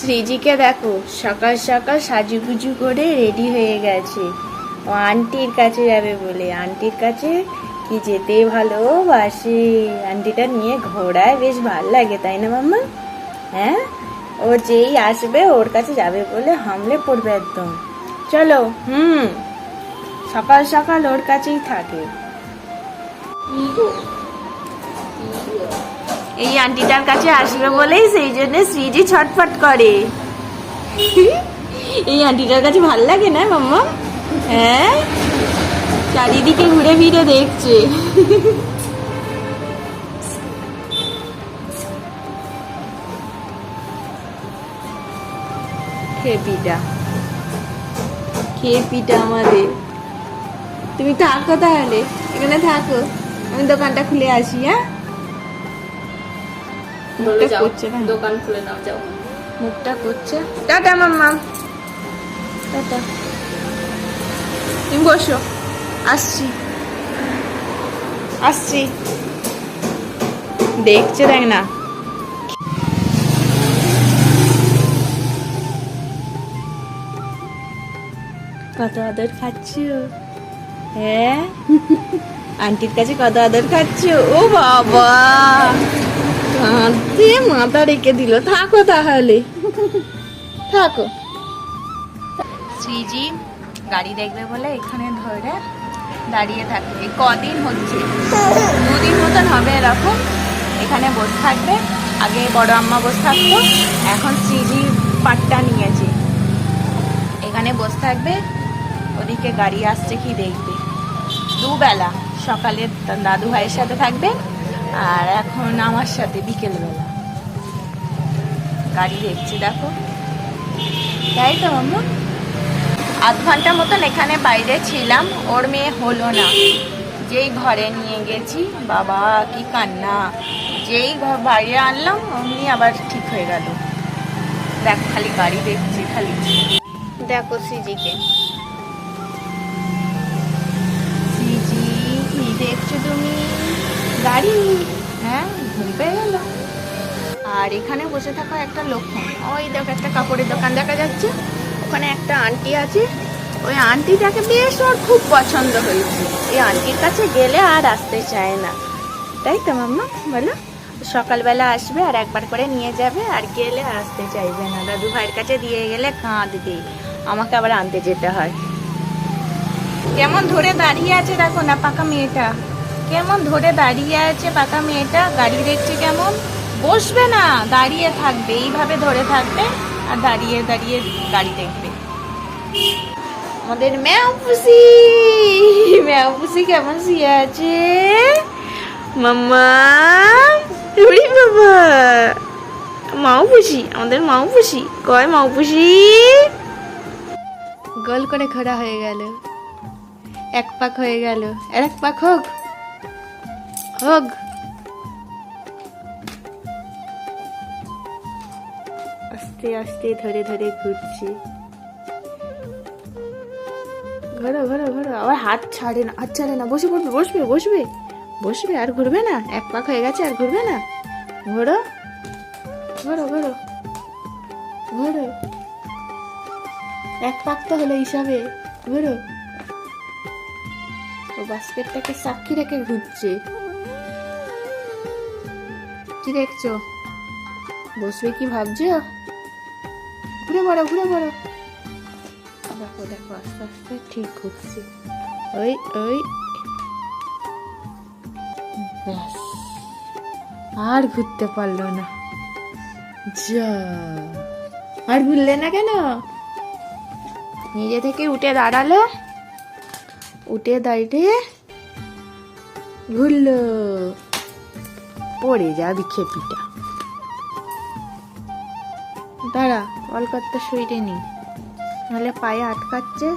শ্রীজিকে দেখো, সকাল সকাল সাজুগুজু করে রেডি হয়ে গেছে। ও আন্টির কাছে যাবে বলে। আন্টির কাছে কি যেতে ভালোবাসে আন্টিটা নিয়ে ঘোরায় বেশ ভালো লাগে, তাই না মাম্মা? হ্যাঁ? ও যেই আসবে, ওর কাছে যাবে বলে হামলে পড়বে একদম। চলো, হুম। সকাল সকাল ওর কাছেই থাকে। এই আন্টিটার কাছে আসবে বলেই সেই জন্য শ্রীজি ছটফট করে। এই আন্টিটার কাছে ভালো লাগে না, মাম্মা? হ্যাঁ? চারিদিকে ঘুরে ফিরে দেখছে। আমাদের। তুমি থাকো তাহলে, এখানে থাকো। আমি দোকানটা খুলে আসি হ্যাঁ? বলে মুখটা যাও দোকান খুলে নাও যাও। মুখটা করছে। Tata mamma. টাটা। তুমি বসো। আসছি। আসছি। দেখছে দেখ না। কত আদর খাচ্ছ? হ্যাঁ? আন্টির কাছে কত আদর খাচ্ছ? ও বাবা! কাঁদতে মাথা রেখে দিল, থাকো তাহলে। থাকো। শ্রীজি, গাড়ি দেখবে বলে এখানে ধরে দাঁড়িয়ে থাকবে কদিন হচ্ছে? দুদিন মতন হবে এরকম। এখানে বসে থাকবে। আগে বড় আম্মা বসে থাকতো, এখন শ্রীজি পাট্টা নিয়েছে। এখানে বসে থাকবে, ওদিকে গাড়ি আসছে কি দেখবে। দুবেলা সকালে দাদু ভাইয়ের সাথে থাকবে আর এখন আমার সাথে বিকেলবেলা। গাড়ি দেখছি দেখো। তাই তো মাম্মা? আধ ঘণ্টা মতন এখানে বাইরে ছিলাম ওর মেয়ে হলো না। যেই ঘরে নিয়ে গেছি বাবা কি কান্না। যেই ঘর বাইরে আনলাম অমনি আবার ঠিক হয়ে গেল। দেখ খালি গাড়ি দেখছি খালি। দেখো সিজিকে। সিজি কি দেখছ তুমি? গাড়ি হ্যাঁ ঘুম পেয়ে গেল আর এখানে বসে থাকা একটা লক্ষণ ওই দেখো, একটা কাপড়ের দোকান দেখা যাচ্ছে। ওখানে একটা আন্টি আছে। ওই আন্টিটাকে বেশ ওর খুব পছন্দ হয়েছে। এই আন্টির কাছে গেলে আর আসতে চায় না। তাই তো, মাম্মা? বলো। সকালবেলা আসবে আর একবার করে নিয়ে যাবে। আর গেলে আসতে চাইবে না। দাদু ভাইয়ের কাছে দিয়ে গেলে কাঁদবে আমাকে আবার আনতে যেতে হয়। কেমন ধরে দাঁড়িয়ে আছে দেখো না পাকা মেয়েটা। কেমন ধরে দাঁড়িয়ে আছে পাকা মেয়েটা? গাড়ি দেখছে কেমন? বসবে না, দাঁড়িয়ে থাকবে, এইভাবে ধরে থাকবে আর দাঁড়িয়ে দাঁড়িয়ে গাড়ি দেখবে। আমাদের ম্যাও পুষি ম্যাও পুষি কেমন শুয়ে আছে? মাম্মা বাবা। মাও পুষি আমাদের মাও পুষি কয় মাও পুষি গোল করে খোড়া হয়ে গেল। এক পাক হয়ে গেল। আর এক পাক হোক। হোক আস্তে আস্তে, ধরে ধরে ঘুরছি। ঘোরো ঘোরো ঘোরো। আবার হাত ছাড়ে না, হাত ছাড়ে না। বসে পড়বে, বসবে বসবে। বসবে, আর ঘুরবে না। এক পাক হয়ে গেছে, আর ঘুরবে না। ঘোরো। ঘোরো ঘোরো। ঘোরো। এক পাক তো হলো হিসাবে। ঘোরো। ও বাস্কেটটাকে সাক্ষী রেখে ঘুরছে। কি দেখছ? বসবে কি ভাবছ? ঘুরে পড়ো ঘুরে পড়ো দেখো দেখো, আস্তে আস্তে ঠিক ঘুরছে ওই ওই। ব্যাস, আর ঘুরতে পারল না। যা, আর ঘুরলে না কেন? নিজে থেকে উঠে দাঁড়াল, উঠে দাঁড়িয়ে ঘুরলো। পড়ে যাবি খেপিটা। দাঁড়া কলকাতা শুইটে নি। নাহলে পায়ে আটকাচ্ছে,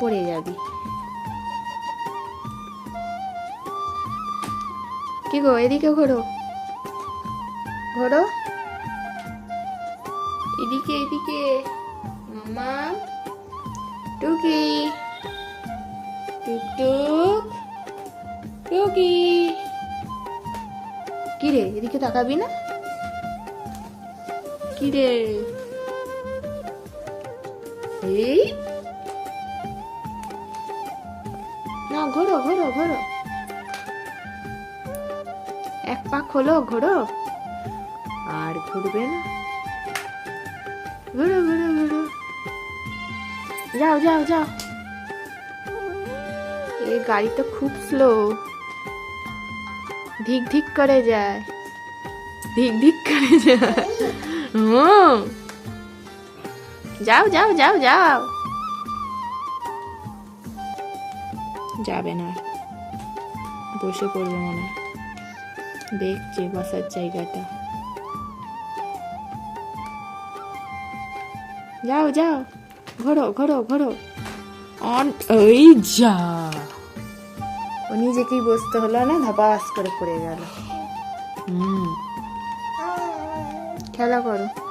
পড়ে যাবি। কি গো, এদিকে ঘোরো। ঘোরো? এদিকে এদিকে। মামা টুকি। টুকটুক টুকি। কি রে এদিকে তাকাবি না? কি রে এই? না, ঘোরো ঘোরো ঘোরো। এক পা খোলো, ঘোরো। আর ঘুরবে না। ঘুরো ঘুরো ঘুরো। যাও যাও যাও। এই গাড়ি তো খুব স্লো ধিক ধিক করে যায়। ধিক ধিক করে যায়। হুম যাও যাও যাও যাও। যাবে না। বসে পড়বে মনে। দেখছে বসার জায়গাটা। যাও যাও। ঘোরো ঘোরো ঘোরো। অন এই যা। ও নিজেকেই বসতে হলো না? ধপাস করে পড়ে গেল। হুম। খেলা করো।